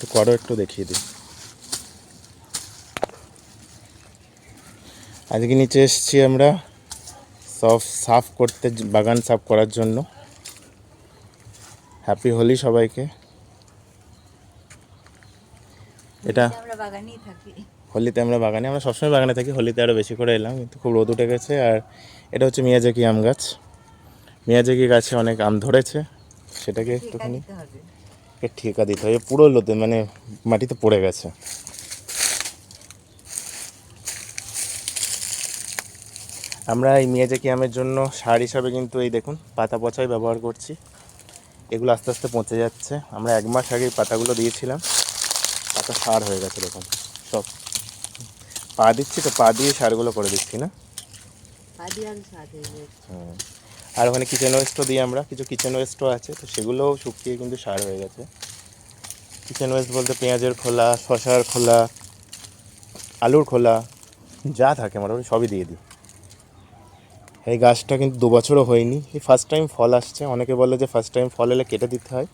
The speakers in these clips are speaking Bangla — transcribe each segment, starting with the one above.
একটু করো একটু দেখিয়ে দিই। আজকে নিচে এসেছি আমরা সব সাফ করতে বাগান সাফ করার জন্য। হ্যাপি হোলি সবাইকে। এটা হোলিতে আমরা বাগানে আমরা সবসময় বাগানে থাকি হোলিতে আরও বেশি করে এলাম কিন্তু খুব রোদ উঠে গেছে। আর এটা হচ্ছে মিয়াজাকি আম গাছ। মিয়াজাকি গাছে অনেক আম ধরেছে সেটাকে একটুখানি ঠিকা দিতে হবে পুরো লোতে মানে মাটিতে পড়ে গেছে। আমরা এই মিয়াজাকি আমের জন্য সার হিসাবে কিন্তু এই দেখুন পাতা পচাই ব্যবহার করছি। এগুলো আস্তে আস্তে পচে যাচ্ছে। আমরা এক মাস আগে পাতাগুলো দিয়েছিলাম। পাতা সার হয়ে গেছে দেখুন সব। পা দিচ্ছি তো পা দিয়ে সারগুলো করে দিচ্ছি না? হয়ে। আর ওখানে কিচেন ওয়েস্টও দিই আমরা, কিছু কিচেন ওয়েস্টও আছে, তো সেগুলোও শুকিয়ে কিন্তু সার হয়ে গেছে। কিচেন ওয়েস্ট বলতে পেঁয়াজের খোলা শশার খোলা, আলুর খোলা, যা থাকে মোটামুটি সবই দিয়ে দিই। এই গাছটা কিন্তু দু বছরও হয়নি, এই ফার্স্ট টাইম ফল আসছে, অনেকে বলে যে ফার্স্ট টাইম ফল এলে কেটে দিতে হয়,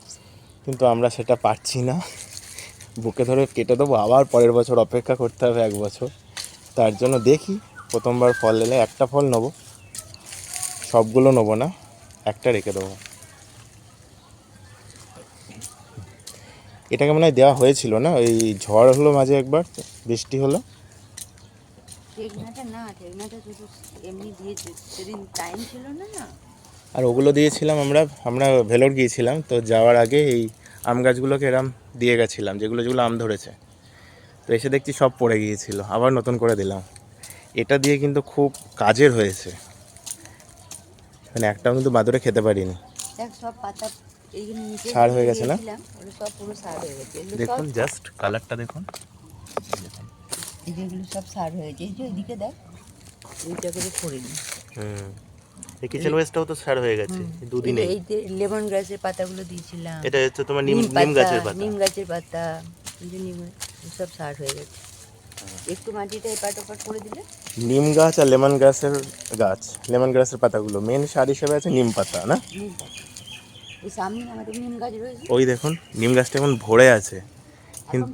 কিন্তু আমরা সেটা পারছি না। বুকে ধরে কেটে দেবো, আবার পরের বছর অপেক্ষা করতে হবে এক বছর, তার জন্য দেখি প্রথমবার ফল এলে একটা ফল নেব। সবগুলো নেব না একটা রেখে দেবো। এটাকে মনে হয় দেওয়া হয়েছিল না? ওই ঝড় হলো মাঝে একবার বৃষ্টি হলো। আর ওগুলো দিয়েছিলাম আমরা আমরা ভেলোর গিয়েছিলাম তো যাওয়ার আগে এই আম গাছগুলোকে এরম দিয়ে গেছিলাম যেগুলো যেগুলো আম ধরেছে। তো এসে দেখছি সব পড়ে গিয়েছিল আবার নতুন করে দিলাম। এটা দিয়ে কিন্তু খুব কাজের হয়েছে। মানে একটাও কিন্তু বাদুরে খেতে পারিনি। সব পাতা এইগুলো সার হয়ে গেছে না? সব পুরো সার হয়ে গেছে। দেখুন জাস্ট কালারটা দেখুন। এই যেগুলো সব সার হয়ে গেছে। এই যে ওইদিকে দেখ এইটা করে করে নি। হুম। এই কিচেন ওয়েস্টটাও তো সার হয়ে গেছে দুদিনে এই যে লেমন গ্রাসের পাতাগুলো দিয়েছিলাম। এটা হচ্ছে তোমার নিম নিম গাছের পাতা পাতা। নিম গাছের পাতা এই যে নিম সব সার হয়ে গেছে। একটু মাটিটা এপাট ওপাট করে দিলে? নিম গাছ আর লেমন গাছের গাছ লেমন গাছের পাতাগুলো। মেন সার হিসেবে আছে নিম পাতা না? ওই সামনে আমাদের নিম গাছ রয়েছে। ওই দেখুন নিম গাছটা এখন ভরে আছে। পাতা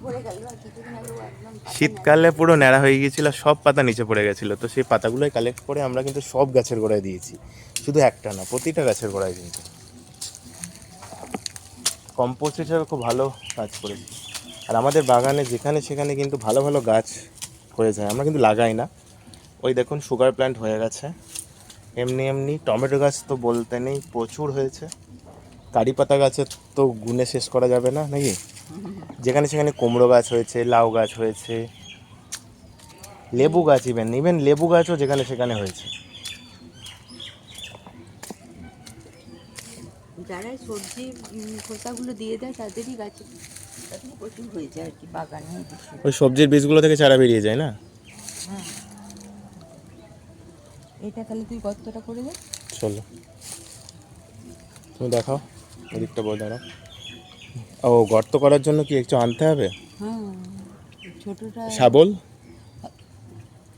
শীতকালে পুরো ন্যাড়া হয়ে গিয়েছিল সব পাতা নিচে পড়ে গেছিল। তো সেই পাতাগুলোই কালেক্ট করে আমরা কিন্তু সব গাছের গোড়ায় দিয়েছি। শুধু একটা না প্রতিটা গাছের গোড়ায় কিন্তু। কম্পোস্ট হিসাবে খুব ভালো কাজ করেছি। আর আমাদের বাগানে যেখানে সেখানে কিন্তু ভালো ভালো গাছ হয়ে যায়, আমরা কিন্তু লাগাই না। ওই দেখুন সুগার প্ল্যান্ট হয়ে গেছে। এমনি এমনি টমেটো গাছ তো বলতে নেই, প্রচুর হয়েছে। কারি পাতা গাছের তো গুনে শেষ করা যাবে না, নাকি? যেখানে সেখানে কুমড়ো গাছ হয়েছে, লাউ গাছ হয়েছে, লেবু গাছ ইভেন ইভেন লেবু গাছও যেখানে সেখানে হয়েছে। যারা সবজি খোসাগুলো দিয়ে দেয় তাদেরই গাছে। তাদের প্রচুর হয়েছে আর কি বাগানে ওই সবজির বীজগুলো থেকে চারা বেরিয়ে যায় না? হ্যাঁ। এটা তুই গর্তটা করে দে। চলো। তুমি দেখাও ওদিকটা বল দাঁড়াও। ও গর্ত করার জন্য কি একটু আনতে হবে? হ্যাঁ ছোটটা শাবল?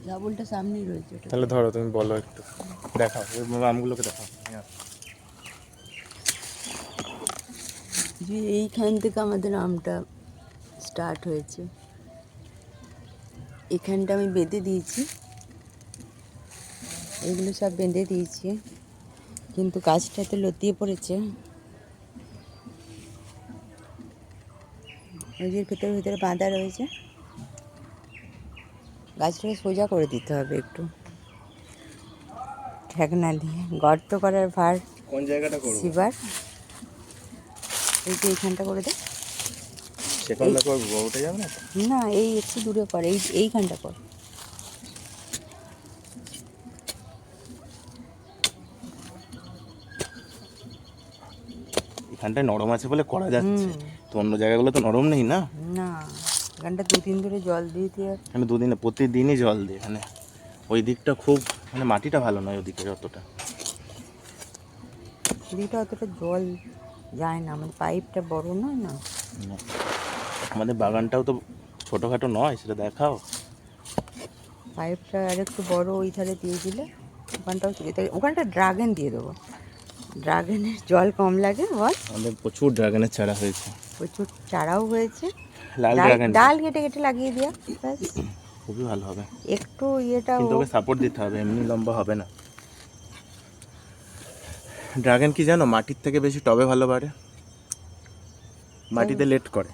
ডাবলটা সামনেই রয়েছে তাহলে ধরো তুমি বলো একটু। দেখাও আমগুলোকে দেখাও। যে এইখান থেকে আমাদের আমটা স্টার্ট হয়েছে। এখানটা আমি বেঁধে দিয়েছি। এগুলো সব বেঁধে দিয়েছি। কিন্তু গাছটাতে লতিয়ে পড়েছে। ওই যে ভেতরে ভেতরে বাঁধা রয়েছে। গাছটাকে সোজা করে দিতে হবে একটু। ঠেকনা দিয়ে গর্ত করার ভার কোন জায়গাটা সিবার এই যে এইখানটা করে দে। সেখানটা করব ওটা যাবে না না এই একটু দূরে কর এই এইখানটা কর। এখানটায় নরম আছে বলে করা যাচ্ছে। তো অন্য জায়গাগুলো তো নরম নেই না? না এখানটা দু দিন ধরে জল দিয়ে দিয়ে এখানে দুদিনে প্রতিদিনই জল দিই এখানে ওই দিকটা খুব মানে মাটিটা ভালো নয় ওদিকে যতটা। দিটা অতটা জল যায় না আমাদের পাইপটা বড় নয় না? আমাদের বাগানটাও তো ছোটোখাটো নয় সেটা দেখাও। পাইপটা আর একটু বড় ওই ধারে দিয়ে দিলে ওখানটাও ওখানটা ড্রাগন দিয়ে দেবো। ড্রাগনের জল কম লাগে বল। আমাদের প্রচুর ড্রাগনের চারা হয়েছে। প্রচুর চারাও হয়েছে। ডাল কেটে কেটে লাগিয়ে দিয়া খুবই ভালো হবে। একটু ইয়েটা সাপোর্ট দিতে হবে এমনি লম্বা হবে না। ড্রাগন কি জানো? মাটির থেকে বেশি টবে ভালো বাড়ে। মাটিতে লেট করে।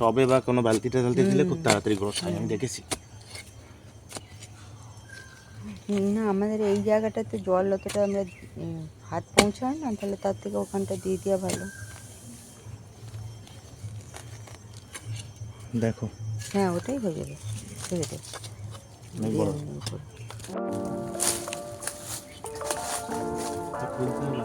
টবে বা কোনো বালতিতে টালতি দিলে খুব তাড়াতাড়ি গ্রোথ হয় আমি দেখেছি। না আমাদের এই জায়গাটাতে জল অতটা আমরা হাত পৌঁছায় না তাহলে তার থেকে ওখানটা দিয়ে দেওয়া ভালো। দেখো। হ্যাঁ ওটাই হয়ে যাবে ঠিক আছে the cool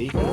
week.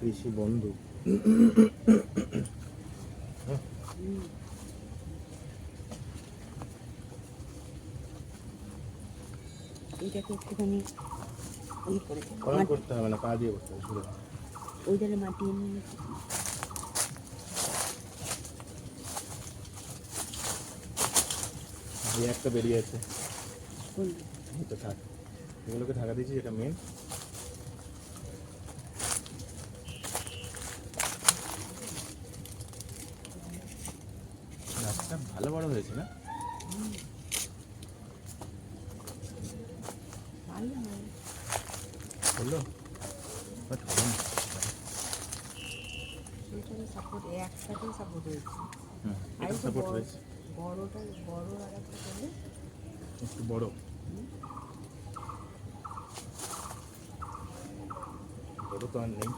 কৃষি বন্ধু। করতে হবে না পা দিয়ে করতে হবে একটা বেরিয়ে আছে। থাক। এগুলোকে থাকা দিয়েছি যেটা মেন হয়েছে না? সাপোর্ট একসাথেই সাপোর্ট হয়েছে। আর এটা একটু সাপোর্ট হয়েছে। বড়টা বড় আর একটা করলে? একটু বড়। বড় তো আর নেই।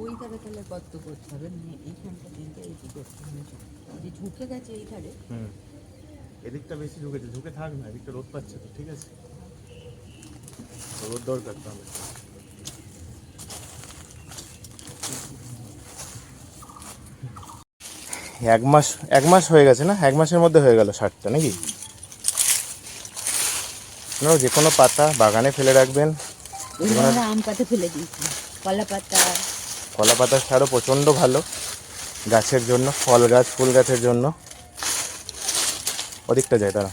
ওই ধারে তাহলে গর্ত করতে হবে মানে এইখানটা দিনটা এদিকে করতে হবে। যে ঝুঁকে গেছে এই ধারে হুম। এদিকটা বেশি ঝুঁকেছে ঝুঁকে থাক না এদিকটা রোদ পাচ্ছে তো ঠিক আছে? রোদ দরকার তো আমার এক মাস এক মাস হয়ে গেছে না? এক মাসের মধ্যে হয়ে গেল শার্টটা নাকি? আপনারাও যে কোনো পাতা বাগানে ফেলে রাখবেন। আম পাতা ফেলে দিয়েছি কলা পাতা কলা পাতার সারও প্রচণ্ড ভালো গাছের জন্য, ফল গাছ, ফুল গাছের জন্য। ওদিকটা যায় তারা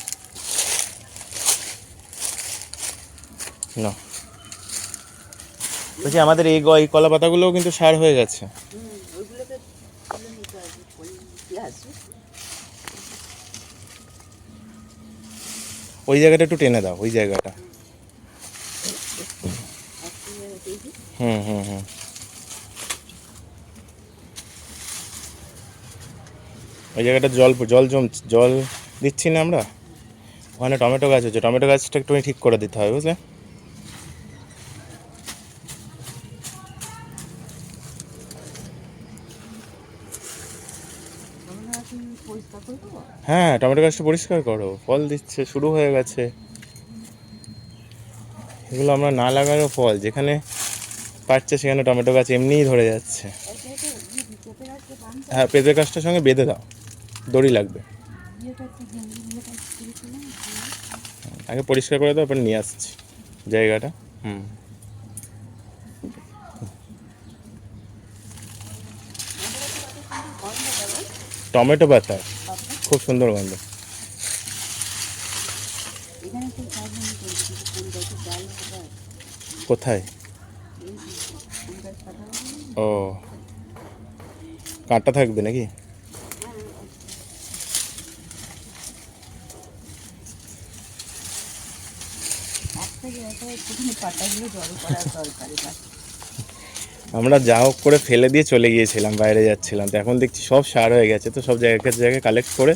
না। বলছি, আমাদের এই এই কলা পাতাগুলোও কিন্তু সার হয়ে গেছে। ওই জায়গাটা একটু টেনে দাও, ওই জায়গাটা। হুম হুম হুম। ওই জায়গাটা জল জল জম, জল দিচ্ছি না আমরা? ওখানে টমেটো গাছ হচ্ছে টমেটো গাছটা একটু ঠিক করে দিতে হবে, বুঝলে? হ্যাঁ টমেটো গাছটা পরিষ্কার করো। ফল দিচ্ছে, শুরু হয়ে গেছে। এগুলো আমরা না লাগারও ফল। যেখানে পাচ্ছে সেখানে টমেটো গাছ এমনিই ধরে যাচ্ছে। হ্যাঁ পেঁপে গাছটার সঙ্গে বেঁধে দাও। দড়ি লাগবে। আগে পরিষ্কার করে দাও নিয়ে আসছি জায়গাটা। হুম। টমেটো পাতা। খুব সুন্দর গন্ধ। কোথায়? ও। কাঁটা থাকবে নাকি একটা জায়গায় আমরা যা হোক করে ফেলে দিয়ে চলে গিয়েছিলাম, বাইরে যাচ্ছিলাম। তো এখন দেখছি সব সার হয়ে গেছে, তো সব জায়গায় জায়গায় কালেক্ট করে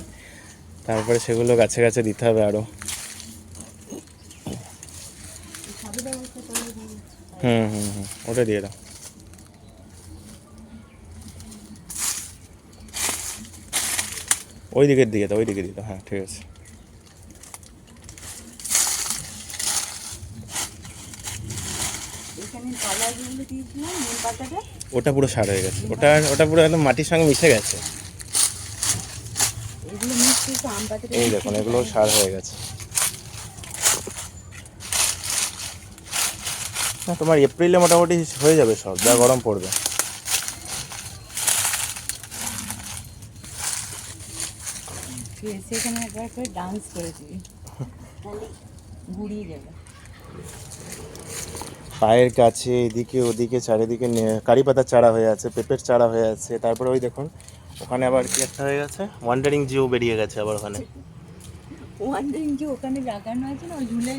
তারপরে সেগুলো গাছে গাছে দিতে হবে আরও হুম হুম হুম, ওটা দিয়ে দাও। ওই দিকের দিকে দাও, ওই দিকে দাও। হ্যাঁ ঠিক আছে। এখানে কলা দিয়েছিলাম নিম পাতাটা। ওটা পুরো সার হয়ে গেছে। ওটা ওটা পুরো একদম মাটির সঙ্গে মিশে গেছে। এগুলো মিক্স একটু আম পাতাটা এই দেখুন এগুলো সার হয়ে গেছে। না তোমার এপ্রিলে মোটামুটি হয়ে যাবে সব যা গরম পড়বে। সেখানে একবার করে ডান্স তাহলে যাবে পায়ের কাছে এদিকে ওদিকে চারিদিকে কারি পাতার চারা হয়ে আছে পেঁপের চারা হয়ে আছে। তারপরে ওই দেখুন ওখানে আবার কি একটা হয়ে গেছে? ওয়ান্ডারিং জিও বেরিয়ে গেছে আবার ওখানে। ওয়ান্ডারিং যে ওখানে লাগানো আছে না? ওই ঝুলে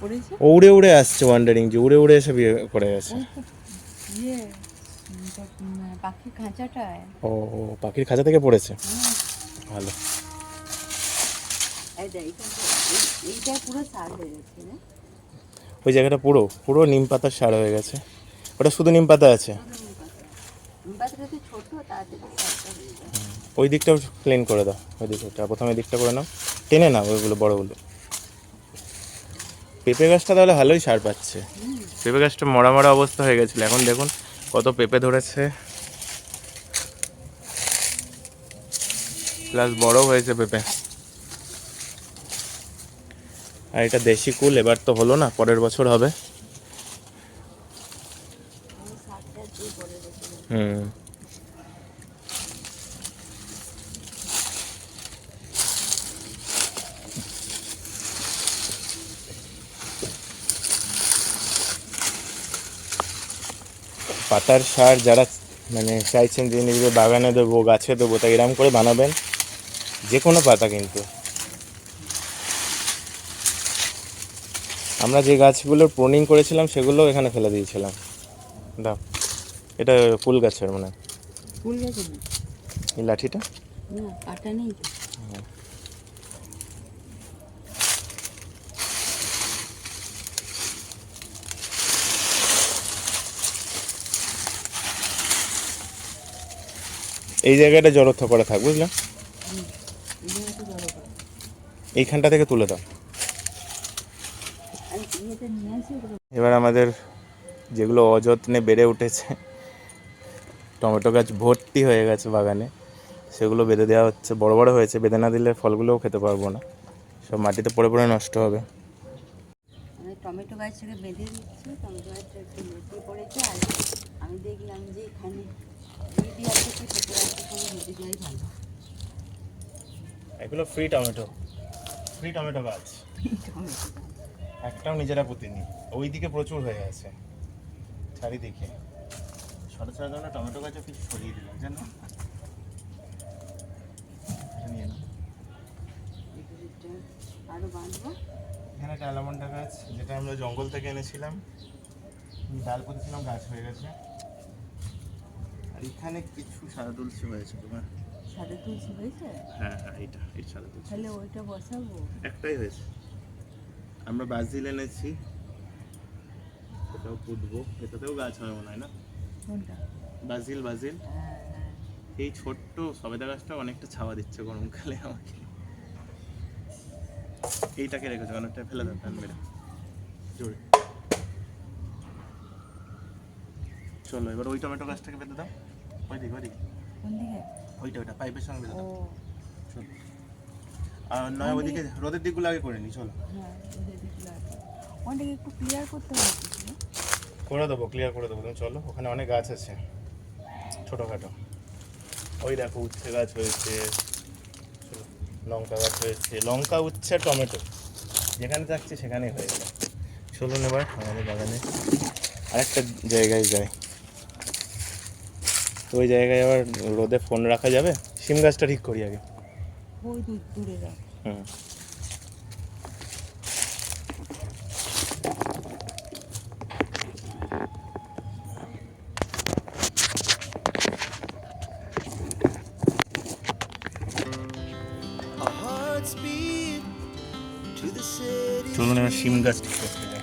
পড়েছে? উড়ে উড়ে আসছে ওয়ান্ডারিং জি উড়ে উড়ে এসে বিয়ে করে গেছে। ইয়ে পাখির খাঁচাটায়। ও ও পাখির খাঁচা থেকে পড়েছে? ভালো। এই দেখ, এইটা পুরো সার হয়ে গেছে না? ওই জায়গাটা পুরো পুরো নিম পাতার সার হয়ে গেছে। ওটা শুধু নিম পাতা আছে? ওই দিকটাও ক্লিন করে দাও ওই দিকটা প্রথমে দিকটা করে নাও। টেনে নাও ওইগুলো বড়গুলো। পেঁপে গাছটা তাহলে ভালোই সার পাচ্ছে। পেঁপে গাছটা মরা মরা অবস্থা হয়ে গেছিল। এখন দেখুন কত পেঁপে ধরেছে। প্লাস বড় হয়েছে পেঁপে। আর এটা দেশি কুল, এবার তো হলো না, পরের বছর হবে। হুম। পাতার সার যারা মানে চাইছেন যে নিজেদের বাগানে দেবো, গাছে দেবো, তা এরম করে বানাবেন, যে কোনো পাতা কিন্তু। আমরা যে গাছগুলোর প্রুনিং করেছিলাম সেগুলো এখানে ফেলে দিয়েছিলাম। দাও এটা ফুল গাছের মানে। ফুল গেছে না? এই লাঠিটা? না কাটা নেই এই জায়গাটা জড়ত্ব করে থাক বুঝলে? এই জায়গাটা জড়ো করে। এইখানটা থেকে তুলে দাও আমি ইয়েতে নিয়ে আসি ওগুলো এবার আমাদের যেগুলো অযত্নে বেড়ে উঠেছে টমেটো গাছ ভর্তি হয়ে গেছে বাগানে সেগুলো বেঁধে দেওয়া হচ্ছে। বড় বড় হয়েছে বেঁধে না দিলে ফলগুলোও খেতে পারব না। সব মাটিতে পড়ে পড়ে নষ্ট হবে। আমি টমেটো গাছটাকে বেঁধে দিচ্ছি টমেটো গাছটা একটু লুটিয়ে পড়েছে আর আমি দেখলাম যে এখানে দিদি আছে কি ছোটো গাছের সঙ্গে দেওয়াই ভালো। এগুলো ফ্রি টমেটো। ফ্রি টমেটো গাছ। টমেটো গাছ। একটাও নিজেরা পুঁতিনি ওইদিকে প্রচুর হয়ে আছে। চারিদিকে ছোটো ছোটো ধরনের টমেটো গাছও কিছু সরিয়ে দিলাম জানো? এটা এখানে একটা অ্যালামন্ডা গাছ যেটা আমরা জঙ্গল থেকে এনেছিলাম। ডাল পুঁতেছিলাম গাছ হয়ে গেছে। আর এখানে কিছু সাদা তুলসী হয়েছে তোমার। সাদা তুলসী হয়েছে? হ্যাঁ হ্যাঁ এইটা এই সাদা তুলসী। তাহলে ওইটা বসাবো। একটাই হয়েছে। আমরা ব্রাজিল এনেছি। সেটাও পুঁতবো। এটাতেও গাছ হয় মনে হয় না? ব্রাজিল বাজিল হ্যাঁ হ্যাঁ। এই ছোট্ট সবেদা গাছটা অনেকটা ছাওয়া দিচ্ছে গরমকালে আমাকে। এইটাকে রেখেছে অনেকটা ফেলে দাও ফ্যান মেরে জোরে। চলো এবার ওই টমেটো গাছটাকে বেঁধে দাও। ওই দিকে ওই দিকে ওইটা ওইটা পাইপের সঙ্গে বেঁধে দাও। চলো। আর নয় ওইদিকে রোদের দিকগুলো আগে করে নি চলো। হ্যাঁ আছে ওটাকে একটু ক্লিয়ার করতে হবে করে দেবো ক্লিয়ার করে দেবো। তুমি চলো ওখানে অনেক গাছ আছে ছোটোখাটো। ওই দেখো উচ্ছে গাছ হয়েছে লঙ্কা গাছ হয়েছে লঙ্কা উচ্ছে টমেটো। যেখানে থাকছে সেখানেই হয়ে গেল। চলুন এবার আমাদের বাগানে আরেকটা জায়গায় যাই। তো ওই জায়গায় আবার রোদে ফোন রাখা যাবে? সিম গাছটা ঠিক করি আগে। ওই দূর দূরে রাখ হুম Our hearts beat to the city. চলুন এবার সিম গাছ ঠিক করতে যাই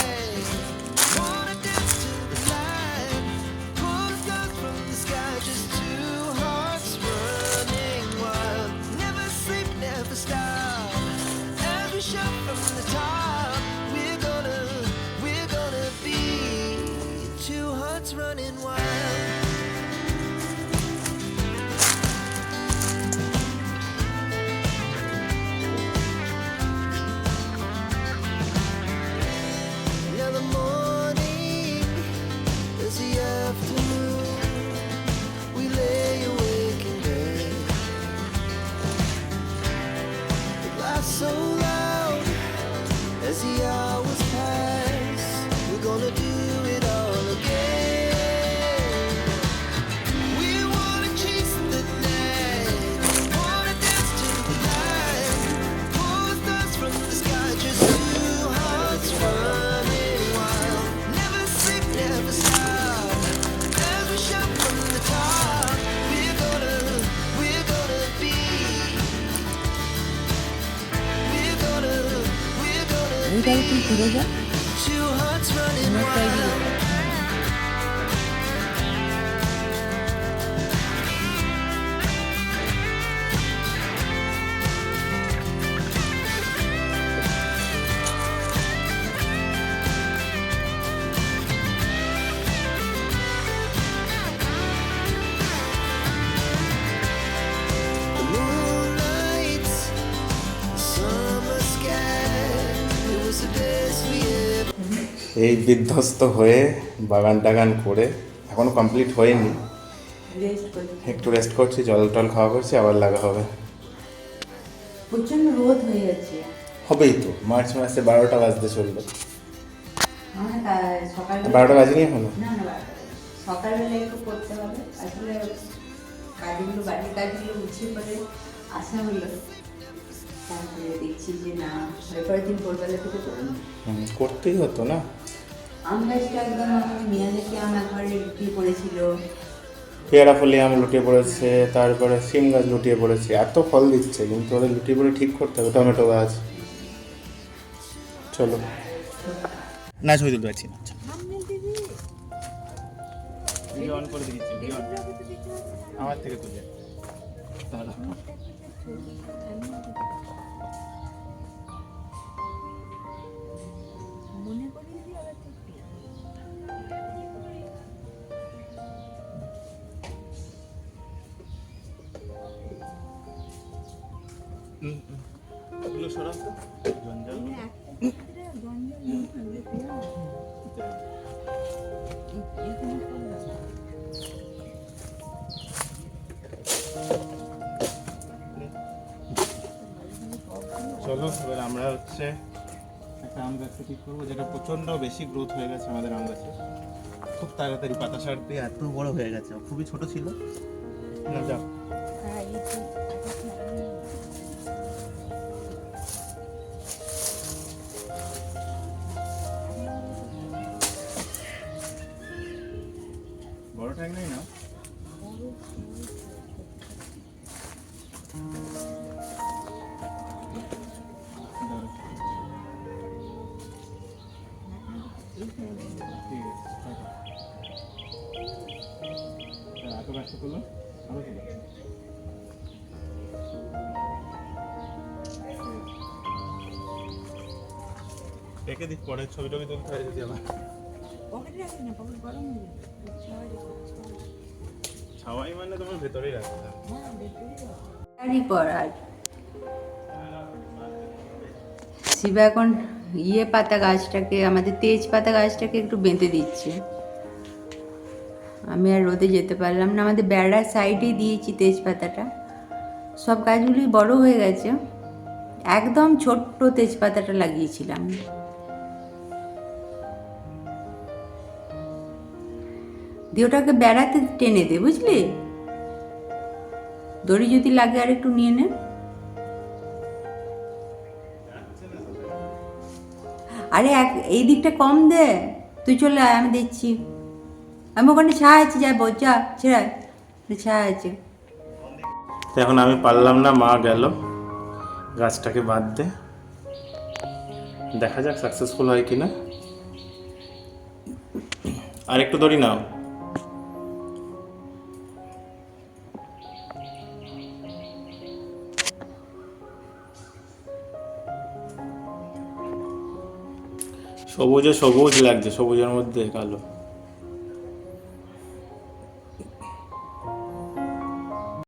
এই বিধ্বস্ত হয়ে বাগান টাগান করে এখনও কমপ্লিট হয়নি। একটু রেস্ট করছি জল টল খাওয়া করছি আবার লাগা হবে। প্রচণ্ড রোদ হয়ে যাচ্ছে। হবেই তো মার্চ মাসে বারোটা বাজতে সকালবেলা বারোটা বাজেনি এখনও। সকালবেলা একটু করতে হবে। আসলে কাজগুলো বাড়ির কাজগুলো গুছিয়ে করে আসা হলো। তারপরে দেখছি যে না পরের পরের দিন ভোরবেলা থেকে করতেই হতো না। আম একদম আমার মেয়া দেখে আম একবারে লুটিয়ে পড়েছিল। পেয়ারা ফলি আম লুটিয়ে পড়েছে তারপরে সিম গাছ লুটিয়ে পড়েছে এত ফল দিচ্ছে কিন্তু ওদের লুটিয়ে পড়ে ঠিক করতে হবে টমেটো গাছ। চলো। না ছবি তুলতে পারছি না অন করে দিয়েছি আমার থেকে তুলে। চলো এবার আমরা হচ্ছে একটা আম গাছ ঠিক করব, যেটা প্রচণ্ড বেশি গ্রোথ হয়ে গেছে আমাদের আম গাছে। খুব তাড়াতাড়ি পাতা সার দিয়ে এত বড় হয়ে গেছে, খুবই ছোট ছিল। না, যাও। রেখে দিস পরের ছবি টবি তুলতে হয় যদি আবার পকেটে রাখি না? পকেট গরম হয়ে ছাওয়াই মানে তোমার ভেতরেই রাখতে হবে। হ্যাঁ, পর শিবা এখন ইয়ে পাতা গাছটাকে আমাদের তেজ পাতা গাছটাকে একটু বেঁধে দিচ্ছে। আমি আর রোদে যেতে পারলাম না। আমাদের বেড়ার সাইডেই দিয়েছি তেজপাতাটা। সব গাছগুলি বড় হয়ে গেছে। একদম ছোট্ট তেজপাতাটা লাগিয়েছিলাম। দিয়ে ওটাকে বেড়াতে টেনে দে, বুঝলি? দড়ি যদি লাগে আর একটু নিয়ে নে। আরে এক, এই দিকটা কম দে। তুই চলে আয়, আমি দেখছি। আমি ওখানে ছায়া আছে, যা বোঝা ছেড়া ছায়া আছে। এখন আমি পারলাম না, মা গেল। গাছটাকে বাঁধতে দেখা যাক সাকসেসফুল হয় কি না আর একটু দড়ি নাও। সবুজে সবুজ লাগছে সবুজের মধ্যে কালো।